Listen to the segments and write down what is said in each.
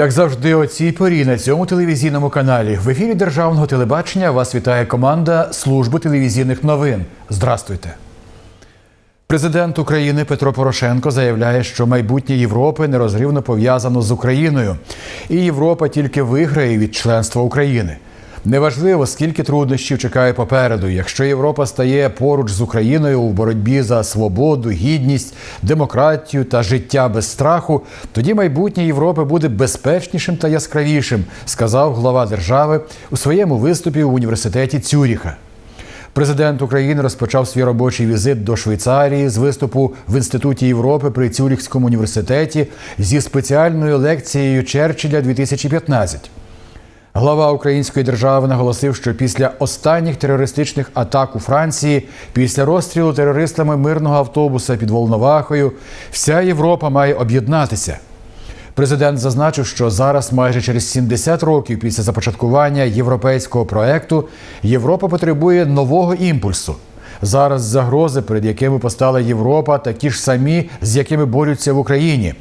Як завжди, о цій порі на цьому телевізійному каналі в ефірі державного телебачення вас вітає команда служби телевізійних новин. Здрастуйте. Президент України Петро Порошенко заявляє, що майбутнє Європи нерозривно пов'язано з Україною, і Європа тільки виграє від членства України. Неважливо, скільки труднощів чекає попереду. Якщо Європа стає поруч з Україною у боротьбі за свободу, гідність, демократію та життя без страху, тоді майбутнє Європи буде безпечнішим та яскравішим, сказав глава держави у своєму виступі в університеті Цюріха. Президент України розпочав свій робочий візит до Швейцарії з виступу в Інституті Європи при Цюріхському університеті зі спеціальною лекцією Черчилля 2015. Глава української держави наголосив, що після останніх терористичних атак у Франції, після розстрілу терористами мирного автобуса під Волновахою, вся Європа має об'єднатися. Президент зазначив, що зараз, майже через 70 років після започаткування європейського проекту, Європа потребує нового імпульсу. Зараз загрози, перед якими постала Європа, такі ж самі, з якими борються в Україні.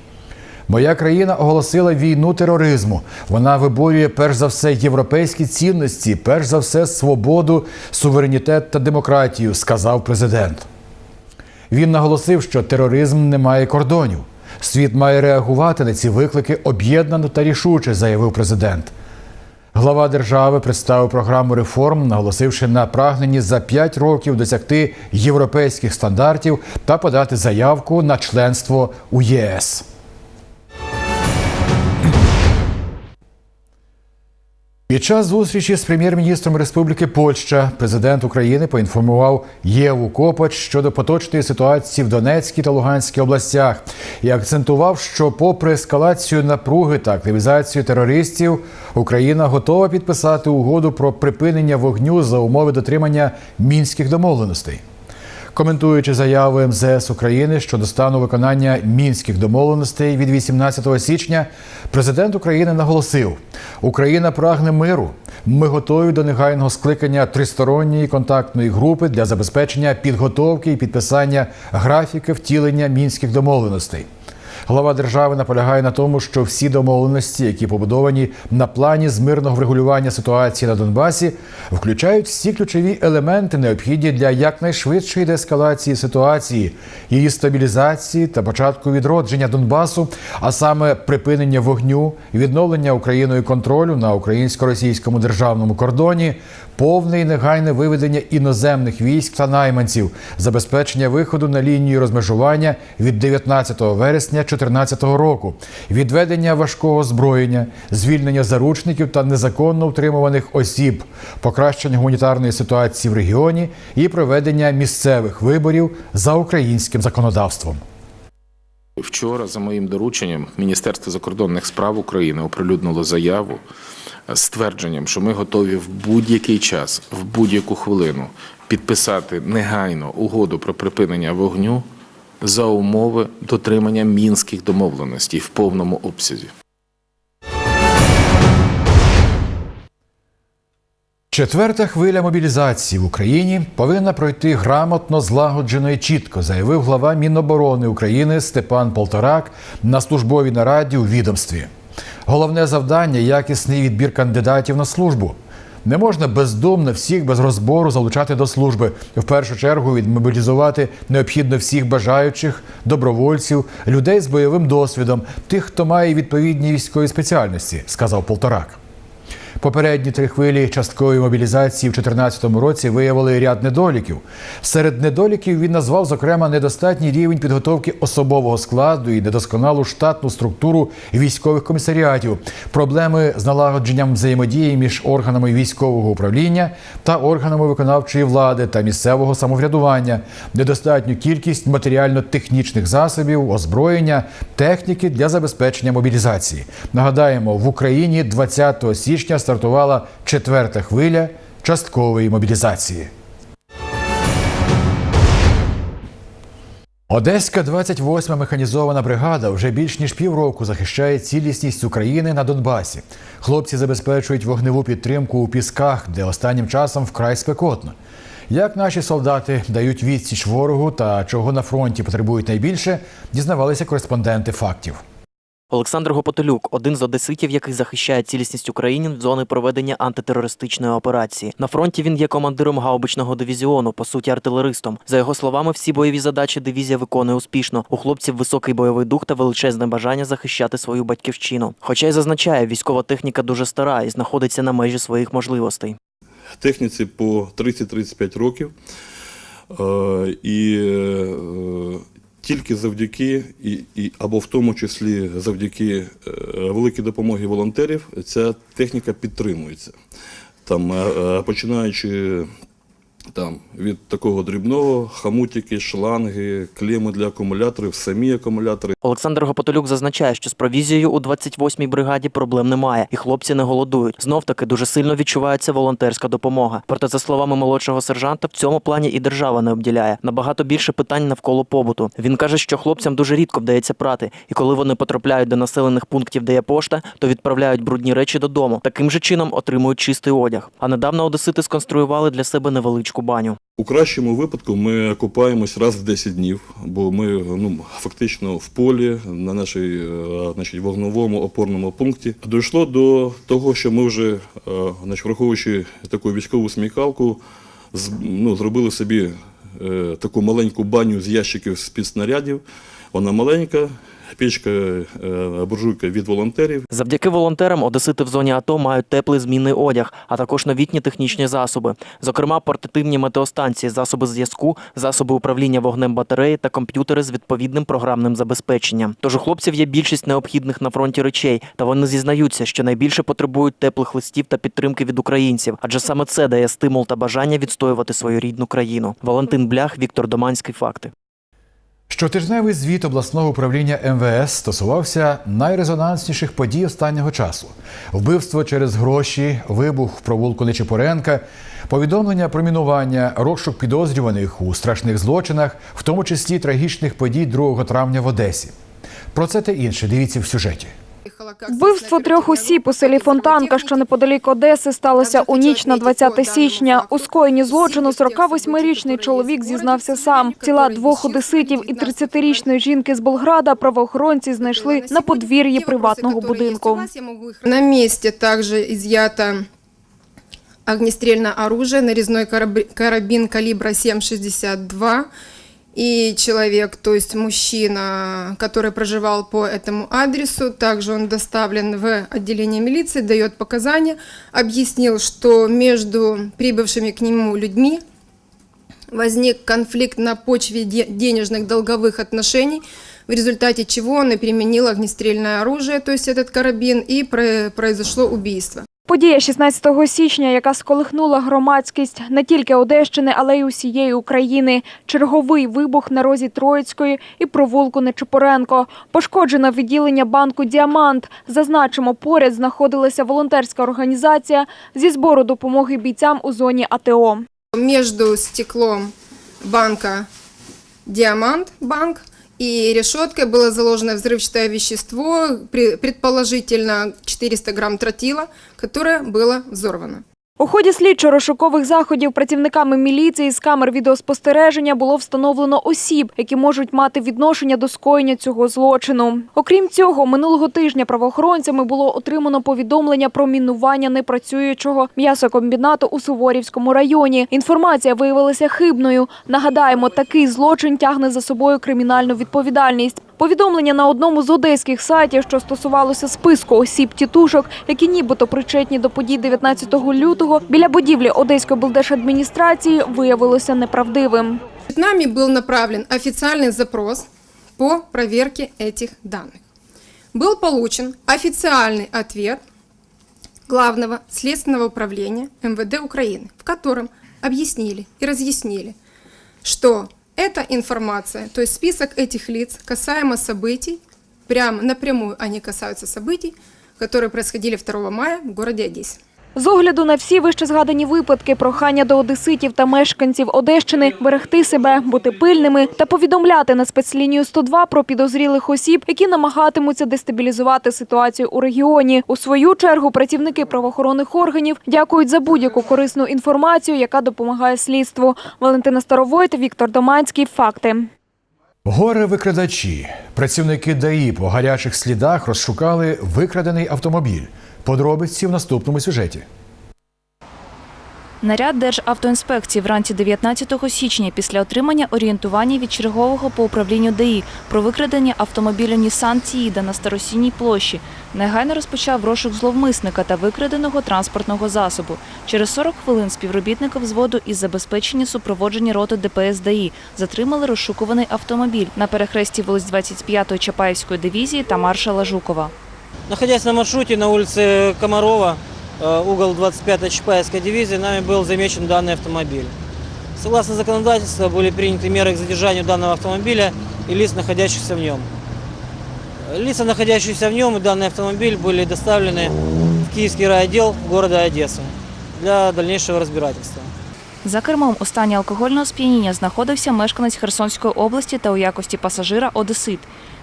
Моя країна оголосила війну тероризму. Вона виборює перш за все європейські цінності, перш за все свободу, суверенітет та демократію, сказав президент. Він наголосив, що тероризм не має кордонів. Світ має реагувати на ці виклики об'єднано та рішуче, заявив президент. Глава держави представив програму реформ, наголосивши на прагненні за 5 років досягти європейських стандартів та подати заявку на членство у ЄС. Під час зустрічі з прем'єр-міністром Республіки Польща президент України поінформував Єву Копач щодо поточної ситуації в Донецькій та Луганській областях і акцентував, що, попри ескалацію напруги та активізацію терористів, Україна готова підписати угоду про припинення вогню за умови дотримання мінських домовленостей. Коментуючи заяви МЗС України щодо стану виконання мінських домовленостей від 18 січня, президент України наголосив: Україна прагне миру. Ми готові до негайного скликання тристоронньої контактної групи для забезпечення підготовки і підписання графіки втілення мінських домовленостей. Глава держави наполягає на тому, що всі домовленості, які побудовані на плані з мирного врегулювання ситуації на Донбасі, включають всі ключові елементи, необхідні для якнайшвидшої деескалації ситуації, її стабілізації та початку відродження Донбасу, а саме припинення вогню, відновлення Україною контролю на українсько-російському державному кордоні, повне і негайне виведення іноземних військ та найманців, забезпечення виходу на лінію розмежування від 19 вересня 2014 року, відведення важкого озброєння, звільнення заручників та незаконно утримуваних осіб, покращення гуманітарної ситуації в регіоні і проведення місцевих виборів за українським законодавством. Вчора, за моїм дорученням, Міністерство закордонних справ України оприлюднило заяву з твердженням, що ми готові в будь-який час, в будь-яку хвилину підписати негайно угоду про припинення вогню за умови дотримання мінських домовленостей в повному обсязі. Четверта хвиля мобілізації в Україні повинна пройти грамотно, злагоджено і чітко, заявив глава Міноборони України Степан Полторак на службовій нараді у відомстві. Головне завдання якісний відбір кандидатів на службу. Не можна бездумно всіх без розбору залучати до служби. В першу чергу відмобілізувати необхідно всіх бажаючих, добровольців, людей з бойовим досвідом, тих, хто має відповідні військові спеціальності, сказав Полторак. Попередні три хвилі часткової мобілізації в 2014 році виявили ряд недоліків. Серед недоліків він назвав зокрема недостатній рівень підготовки особового складу і недосконалу штатну структуру військових комісаріатів, проблеми з налагодженням взаємодії між органами військового управління та органами виконавчої влади та місцевого самоврядування, недостатню кількість матеріально-технічних засобів, озброєння, техніки для забезпечення мобілізації. Нагадаємо, в Україні 20 січня стартувала четверта хвиля часткової мобілізації. Одеська 28-ма механізована бригада вже більш ніж півроку захищає цілісність України на Донбасі. Хлопці забезпечують вогневу підтримку у пісках, де останнім часом вкрай спекотно. Як наші солдати дають відсіч ворогу та чого на фронті потребують найбільше, дізнавалися кореспонденти фактів. Олександр Гопотолюк – один з одеситів, який захищає цілісність українців в зони проведення антитерористичної операції. На фронті він є командиром гаубичного дивізіону, по суті артилеристом. За його словами, всі бойові задачі дивізія виконує успішно. У хлопців високий бойовий дух та величезне бажання захищати свою батьківщину. Хоча й зазначає, військова техніка дуже стара і знаходиться на межі своїх можливостей. техніці по 30-35 років. Е, І е, тільки завдяки, і, і, або в тому числі завдяки е, великій допомогі волонтерів, ця техніка підтримується. Там, е, е, починаючи там, від такого дрібного, хамутики, шланги, клеми для акумуляторів, самі акумулятори. Олександр Гопотолюк зазначає, що з провізією у 28-й бригаді проблем немає, і хлопці не голодують. Знов таки дуже сильно відчувається волонтерська допомога. Проте, за словами молодшого сержанта, в цьому плані і держава не обділяє. Набагато більше питань навколо побуту. Він каже, що хлопцям дуже рідко вдається прати, і коли вони потрапляють до населених пунктів, де є пошта, то відправляють брудні речі додому. Таким же чином отримують чистий одяг. А недавно одесити сконструювали для себе невеличку баню. У кращому випадку ми купаємось раз в 10 днів, бо ми ну, фактично в полі на нашій е, вогновому опорному пункті. Дійшло до того, що ми вже, е, значить, враховуючи таку військову смікалку, з- ну, зробили собі е, таку маленьку баню з ящиків з-під снарядів. Вона маленька, печка е, буржуйка від волонтерів. Завдяки волонтерам одесити в зоні АТО мають теплий змінний одяг, а також новітні технічні засоби, зокрема портативні метеостанції, засоби зв'язку, засоби управління вогнем батареї та комп'ютери з відповідним програмним забезпеченням. Тож у хлопців є більшість необхідних на фронті речей, та вони зізнаються, що найбільше потребують теплих листів та підтримки від українців, адже саме це дає стимул та бажання відстоювати свою рідну країну. Валентин Блях, Віктор Доманський. Факти. Щотижневий звіт обласного управління МВС стосувався найрезонансніших подій останнього часу: вбивство через гроші, вибух в провулку Нечипоренка, повідомлення про мінування, розшук підозрюваних у страшних злочинах, в тому числі трагічних подій 2 травня в Одесі. Про це та інше дивіться в сюжеті. Вбивство трьох осіб у селі Фонтанка, що неподалік Одеси, сталося у ніч на 20 січня. У скоєнні злочину 48-річний чоловік зізнався сам. Тіла двох одеситів і 30-річної жінки з Болграда правоохоронці знайшли на подвір'ї приватного будинку. На месте также изъято огнестрельное оружие, нарезной караб- карабин калибра 7,62. И человек, то есть мужчина, который проживал по этому адресу, также он доставлен в отделение милиции, дает показания, объяснил, что между прибывшими к нему людьми возник конфликт на почве де- денежных долговых отношений, в результате чего он и применил огнестрельное оружие, то есть этот карабин, и про- произошло убийство. Подія 16 січня, яка сколихнула громадськість не тільки Одещини, але й усієї України. Черговий вибух на розі Троїцької і провулку Нечипоренко. Пошкоджено відділення банку Діамант. Зазначимо, поряд знаходилася волонтерська організація зі збору допомоги бійцям у зоні АТО. Между стеклом банка «Диамант» банк и решеткой было заложено взрывчатое вещество, при- предположительно 400 грамм тротила, которое было взорвано. У ході слідчо-розшукових заходів працівниками міліції з камер відеоспостереження було встановлено осіб, які можуть мати відношення до скоєння цього злочину. Окрім цього, минулого тижня правоохоронцями було отримано повідомлення про мінування непрацюючого м'ясокомбінату у Суворівському районі. Інформація виявилася хибною. Нагадаємо, такий злочин тягне за собою кримінальну відповідальність. Повідомлення на одному з одеських сайтів, що стосувалося списку осіб тітушок, які нібито причетні до подій 19 лютого, біля будівлі Одеської облдержадміністрації виявилося неправдивим. Нами был направлен официальный запрос по проверке этих данных. Был получен официальный ответ Главного следственного управления МВД Украины, в котором объяснили и разъяснили, что эта информация, то есть список этих лиц, касаемо событий, прямо напрямую они касаются событий, которые происходили 2 мая в городе Одессе. З огляду на всі вище згадані випадки, прохання до одеситів та мешканців Одещини берегти себе, бути пильними та повідомляти на спецлінію 102 про підозрілих осіб, які намагатимуться дестабілізувати ситуацію у регіоні. У свою чергу працівники правоохоронних органів дякують за будь-яку корисну інформацію, яка допомагає слідству. Валентина Старовойт, Віктор Доманський. Факти. Горе-викрадачі, працівники ДАІ по гарячих слідах розшукали викрадений автомобіль. Подробиці в наступному сюжеті. Наряд Державтоінспекції вранці 19 січня після отримання орієнтування від чергового по управлінню ДАІ про викрадення автомобіля Нісан Тіїда на Старосінній площі негайно розпочав розшук зловмисника та викраденого транспортного засобу. Через 40 хвилин співробітника взводу із забезпечення супроводження роти ДПС ДАІ затримали розшукуваний автомобіль на перехресті вулиць 25-ї Чапаївської дивізії та маршала Жукова. Находясь на маршруте на улице Комарова, э, угол 25-й Чапаевской дивизии, нами был замечен данный автомобиль. Согласно законодательству, были приняты меры к задержанию данного автомобиля и лиц, находящихся в нем. Лица, находящиеся в нем, и данный автомобиль были доставлены в Киевский райотдел города Одессы для дальнейшего разбирательства. За кермом у стані алкогольного сп'яніння знаходився мешканець Херсонської області та у якості пасажира Одесит.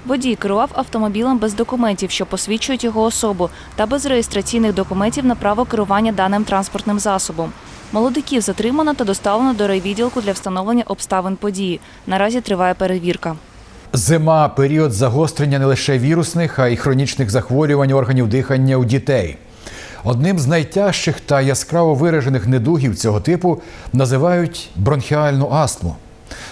Водій керував автомобілем без документів, що посвідчують його особу, та без реєстраційних документів на право керування даним транспортним засобом. Молодиків затримано та доставлено до райвідділку для встановлення обставин події. Наразі триває перевірка. Зима період загострення не лише вірусних, а й хронічних захворювань органів дихання у дітей. Одним з найтяжчих та яскраво виражених недугів цього типу називають бронхіальну астму.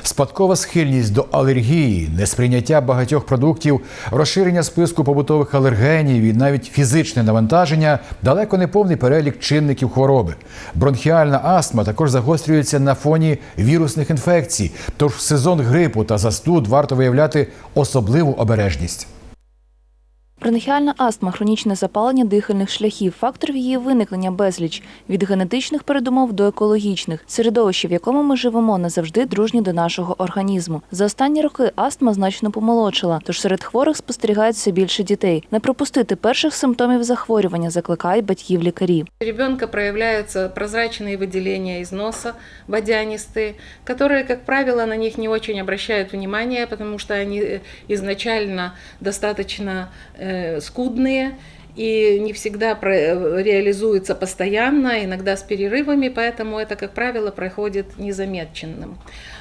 Спадкова схильність до алергії, несприйняття багатьох продуктів, розширення списку побутових алергенів і навіть фізичне навантаження далеко не повний перелік чинників хвороби. Бронхіальна астма також загострюється на фоні вірусних інфекцій, тож в сезон грипу та застуд варто виявляти особливу обережність. Бронхіальна астма хронічне запалення дихальних шляхів, факторів її виникнення безліч від генетичних передумов до екологічних. Середовище, в якому ми живемо, не завжди дружні до нашого організму. За останні роки астма значно помолодшила, тож серед хворих спостерігають все більше дітей. Не пропустити перших симптомів захворювання закликають батьків лікарі. У ребенка проявляются прозрачные выделения из носа, водянистые, которые, как правило, на них не очень обращают внимание, потому что они э, изначально достаточно э, скудные и не всегда про- э, реализуются постоянно, иногда с перерывами, поэтому это, как правило, проходит незамеченным.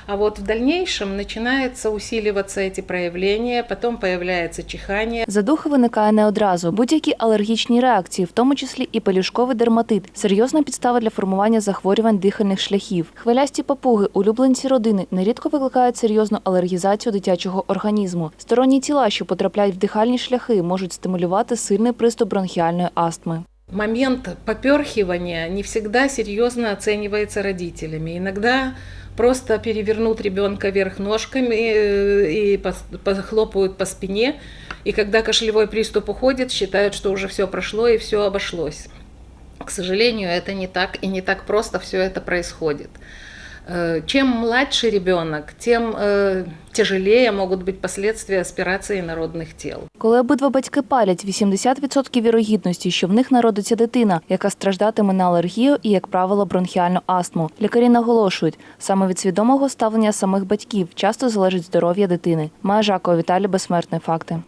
А вот в дальнейшем начинается усиливаться эти проявления, потом появляется чихание, Задуха виникає не одразу. Будь-які алергічні реакції, в тому числі і пелюшковий дерматит, серйозна підстава для формування захворювань дихальних шляхів. Хвилясті папуги, улюбленці родини, нерідко викликають серйозну алергізацію дитячого організму. Сторонні тіла, що потрапляють в дихальні шляхи, можуть стимулювати сильний приступ бронхіальної астми. момент поперхивания не всегда серьезно оценивается родителями. Иногда просто перевернут ребенка вверх ножками э, и пос- похлопают по спине. И когда кашлевой приступ уходит, считают, что уже все прошло и все обошлось. К сожалению, это не так, и не так просто все это происходит. Э, Чем младше ребенок, тем э, тяжелее могут быть последствия аспирации народных тел. Коли обидва батьки палять, 80% вірогідності, що в них народиться дитина, яка страждатиме на алергію і, як правило, бронхіальну астму. Лікарі наголошують, саме від свідомого ставлення самих батьків часто залежить здоров'я дитини. Має Жакова Віталій Безсмертний факти.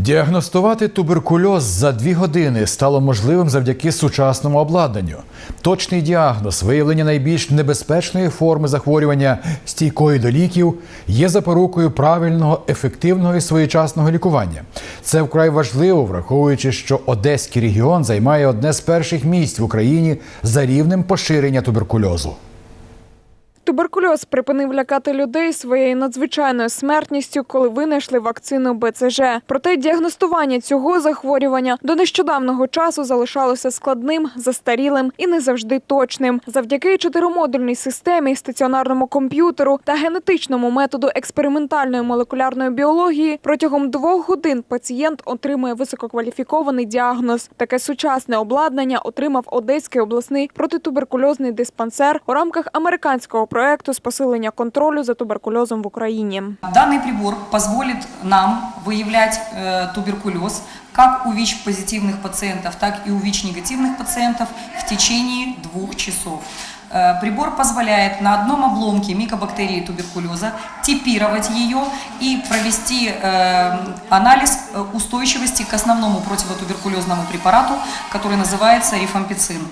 Діагностувати туберкульоз за дві години стало можливим завдяки сучасному обладнанню. Точний діагноз, виявлення найбільш небезпечної форми захворювання стійкої до ліків є запорукою правильного, ефективного і своєчасного лікування. Це вкрай важливо, враховуючи, що Одеський регіон займає одне з перших місць в Україні за рівнем поширення туберкульозу. Туберкульоз припинив лякати людей своєю надзвичайною смертністю, коли винайшли вакцину БЦЖ. Проте діагностування цього захворювання до нещодавнього часу залишалося складним, застарілим і не завжди точним. Завдяки чотиримодульній системі, стаціонарному комп'ютеру та генетичному методу експериментальної молекулярної біології протягом двох годин пацієнт отримує висококваліфікований діагноз. Таке сучасне обладнання отримав Одеський обласний протитуберкульозний диспансер у рамках американського проекту з посилення контролю за туберкульозом в Україні. Данный прибор позволит нам выявлять э, туберкулез как у ВИЧ-позитивных пациентов, так и у ВИЧ-негативных пациентов в течение двух часов. Э, Прибор позволяет на одном обломке микобактерии туберкулеза типировать ее и провести э, анализ э, устойчивости к основному противотуберкулезному препарату, который называется рифампицин.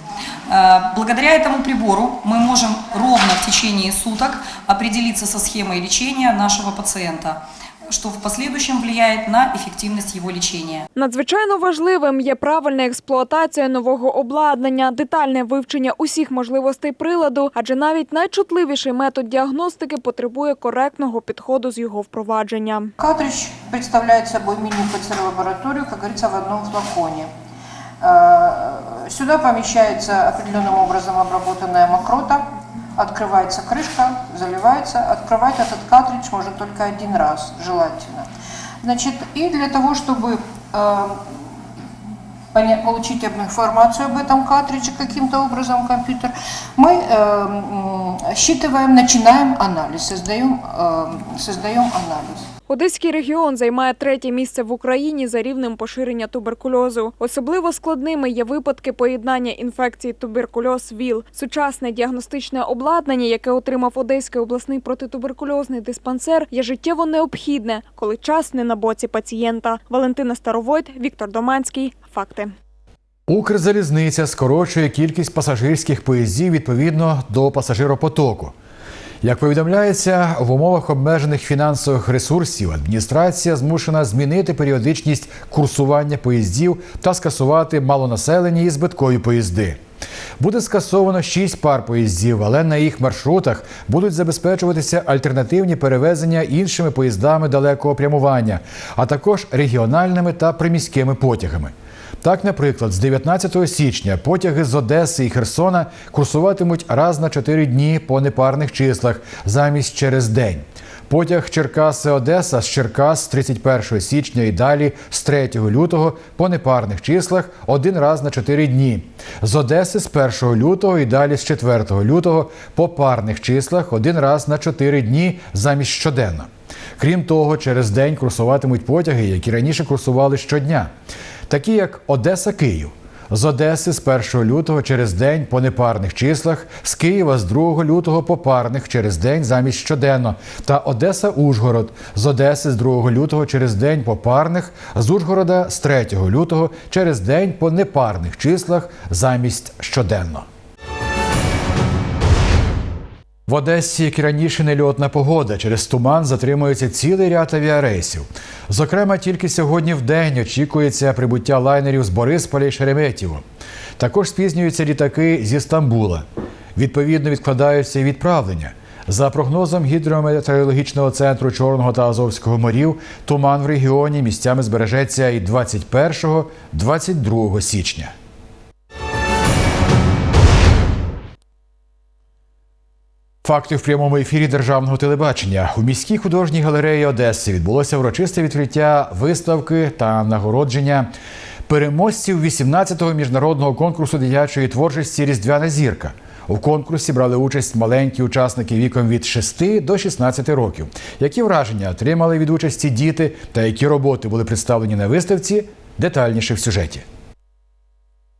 Благодаря этому прибору мы можем ровно в течение суток определиться со схемой лечения нашего пациента, что в последующем влияет на эффективность его лечения. Надзвичайно важливим є правильна експлуатація нового обладнання, детальне вивчення усіх можливостей приладу, адже навіть найчутливіший метод діагностики потребує коректного підходу з його впровадження. Картридж представляет собой мини-ПЦР-лабораторию, как говорится, в одном флаконе. Э, Сюда помещается определенным образом обработанная мокрота, открывается крышка, заливается. Открывать этот картридж можно только один раз, желательно. Значит, и для того, чтобы э, поня- получить информацию об этом картридже каким-то образом в компьютер, мы э, м, считываем, начинаем анализ, создаем, э, создаем анализ. Одеський регіон займає третє місце в Україні за рівнем поширення туберкульозу. Особливо складними є випадки поєднання інфекції туберкульоз-ВІЛ. Сучасне діагностичне обладнання, яке отримав Одеський обласний протитуберкульозний диспансер, є життєво необхідне, коли час не на боці пацієнта. Валентина Старовойт, Віктор Доманський. Факти. Укрзалізниця скорочує кількість пасажирських поїздів відповідно до пасажиропотоку. Як повідомляється, в умовах обмежених фінансових ресурсів адміністрація змушена змінити періодичність курсування поїздів та скасувати малонаселені і збиткові поїзди. Буде скасовано 6 пар поїздів, але на їх маршрутах будуть забезпечуватися альтернативні перевезення іншими поїздами далекого прямування, а також регіональними та приміськими потягами. Так, наприклад, з 19 січня потяги з Одеси і Херсона курсуватимуть раз на 4 дні по непарних числах замість через день. Потяг Черкаси Одеса з Черкас з 31 січня і далі з 3 лютого по непарних числах один раз на 4 дні. З Одеси з 1 лютого і далі з 4 лютого по парних числах один раз на 4 дні замість щоденно. Крім того, через день курсуватимуть потяги, які раніше курсували щодня, такі як Одеса-Київ. З Одеси з 1 лютого через день по непарних числах, з Києва з 2 лютого по парних через день замість щоденно, та Одеса-Ужгород з Одеси з 2 лютого через день по парних, з Ужгорода з 3 лютого через день по непарних числах замість щоденно. В Одесі, як і раніше, нельотна погода. Через туман затримується цілий ряд авіарейсів. Зокрема, тільки сьогодні в день очікується прибуття лайнерів з Борисполя і Шереметьєво. Також спізнюються літаки зі Стамбула. Відповідно, відкладаються і відправлення. За прогнозом гідрометеорологічного центру Чорного та Азовського морів, туман в регіоні місцями збережеться і 21-22 січня. Факти в прямому ефірі державного телебачення у міській художній галереї Одеси відбулося урочисте відкриття виставки та нагородження переможців 18-го міжнародного конкурсу дитячої творчості Різдвяна зірка. У конкурсі брали участь маленькі учасники віком від 6 до 16 років. Які враження отримали від участі діти та які роботи були представлені на виставці? Детальніше в сюжеті.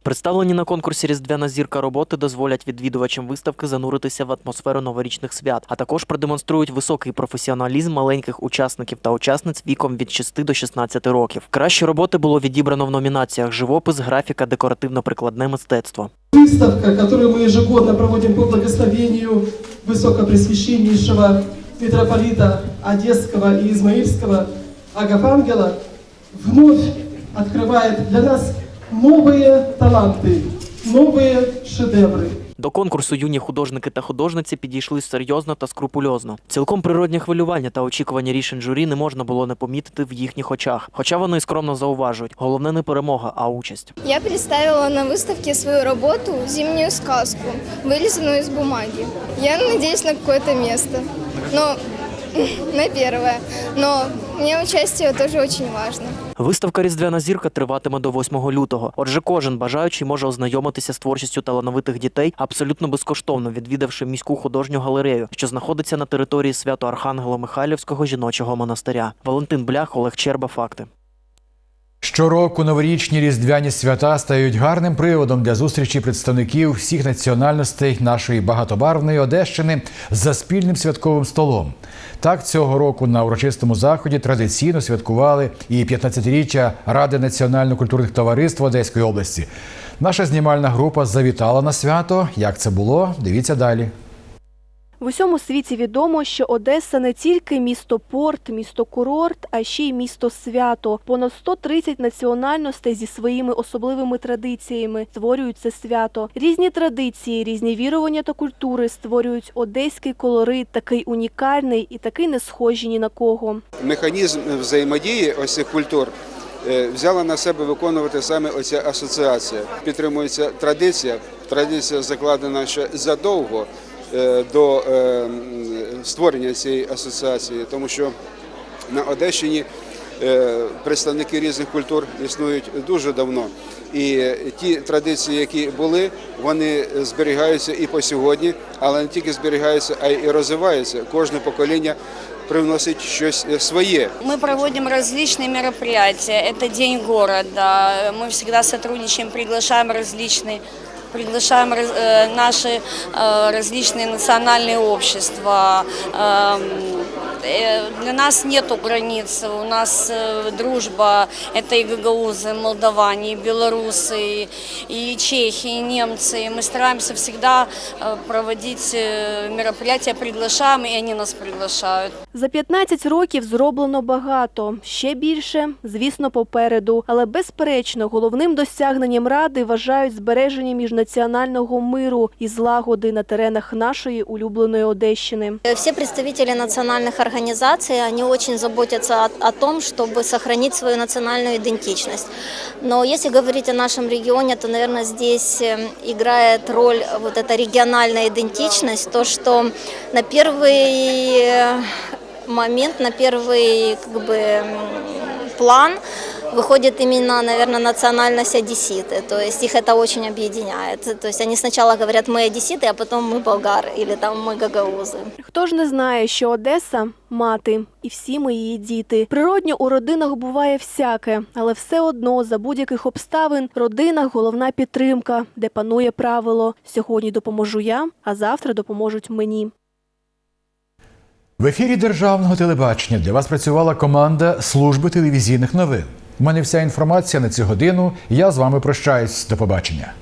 Представлені на конкурсі Різдвяна зірка роботи дозволять відвідувачам виставки зануритися в атмосферу новорічних свят, а також продемонструють високий професіоналізм маленьких учасників та учасниць віком від 6 до 16 років. Кращі роботи було відібрано в номінаціях живопис, графіка, декоративно-прикладне мистецтво. Выставка, которую мы ежегодно проводим по благословению высокопресвященнейшего митрополита Одесского и Измаильского Агафангела, вновь открывает для нас новые таланты, новые шедевры. До конкурсу юні художники та художниці підійшли серйозно та скрупульозно. Цілком природні хвилювання та очікування рішень журі не можна було не помітити в їхніх очах. Хоча вони й скромно зауважують, головне не перемога, а участь. Я представила на выставке свою работу «Зимнюю сказку», вырезанную из бумаги. Я надеюсь на какое-то место, но на первое. Но мне участие тоже очень важно. Виставка Різдвяна зірка триватиме до 8 лютого. Отже, кожен бажаючий може ознайомитися з творчістю талановитих дітей абсолютно безкоштовно, відвідавши міську художню галерею, що знаходиться на території свято Архангела Михайлівського жіночого монастиря. Валентин Блях, Олег Черба. Факти. Щороку новорічні різдвяні свята стають гарним приводом для зустрічі представників всіх національностей нашої багатобарвної Одещини за спільним святковим столом. Так цього року на урочистому заході традиційно святкували і 15-річчя Ради національно-культурних товариств Одеської області. Наша знімальна група завітала на свято. Як це було? Дивіться далі. В усьому світі відомо, що Одеса не тільки місто порт, місто курорт, а ще й місто свято. Понад 130 національностей зі своїми особливими традиціями створюють це свято. Різні традиції, різні вірування та культури створюють одеський колорит, такий унікальний і такий не схожий ні на кого. механізм взаємодії ось цих культур е, взяла на себе виконувати саме оця асоціація. Підтримується традиція. Традиція закладена ще задовго до е, м, створення цієї асоціації, тому що на Одещині е, представники різних культур існують дуже давно. І ті традиції, які були, вони зберігаються і по сьогодні, але не тільки зберігаються, а й розвиваються. Кожне покоління привносить щось своє. Мы проводим различные мероприятия. Это День города. Мы всегда сотрудничаем, приглашаем различные приглашаем раз- э, наши э, различные национальные общества. Эм, э, Для нас нету границ, у нас э, дружба, это и гагаузы, молдаване, и белорусы, и чехи, и немцы. Мы стараемся всегда э, проводить э, мероприятия, приглашаем, и они нас приглашают. За 15 років зроблено багато. Ще більше, звісно, попереду. Але безперечно, головним досягненням ради вважають збереження міжнаціонального миру і злагоди на теренах нашої улюбленої Одещини. Все представители национальных организаций, они очень заботятся о, о том, чтобы сохранить свою национальную идентичность. Но если говорить о нашем регионе, то, наверное, здесь э, играет роль вот эта региональная идентичность, то, что на первый э, момент, на первый как бы, м, план выходит именно, наверное, национальность одесситы. То есть их это очень объединяет. То есть они сначала говорят «мы одесситы», а потом «мы болгары» или там «мы гагаузы». Хто ж не знає, що Одеса мати, і всі ми її діти. Природньо у родинах буває всяке, але все одно за будь-яких обставин родина головна підтримка, де панує правило сьогодні допоможу я, а завтра допоможуть мені. В ефірі державного телебачення для вас працювала команда служби телевізійних новин. Мене вся інформація на цю годину. Я з вами прощаюсь. До побачення.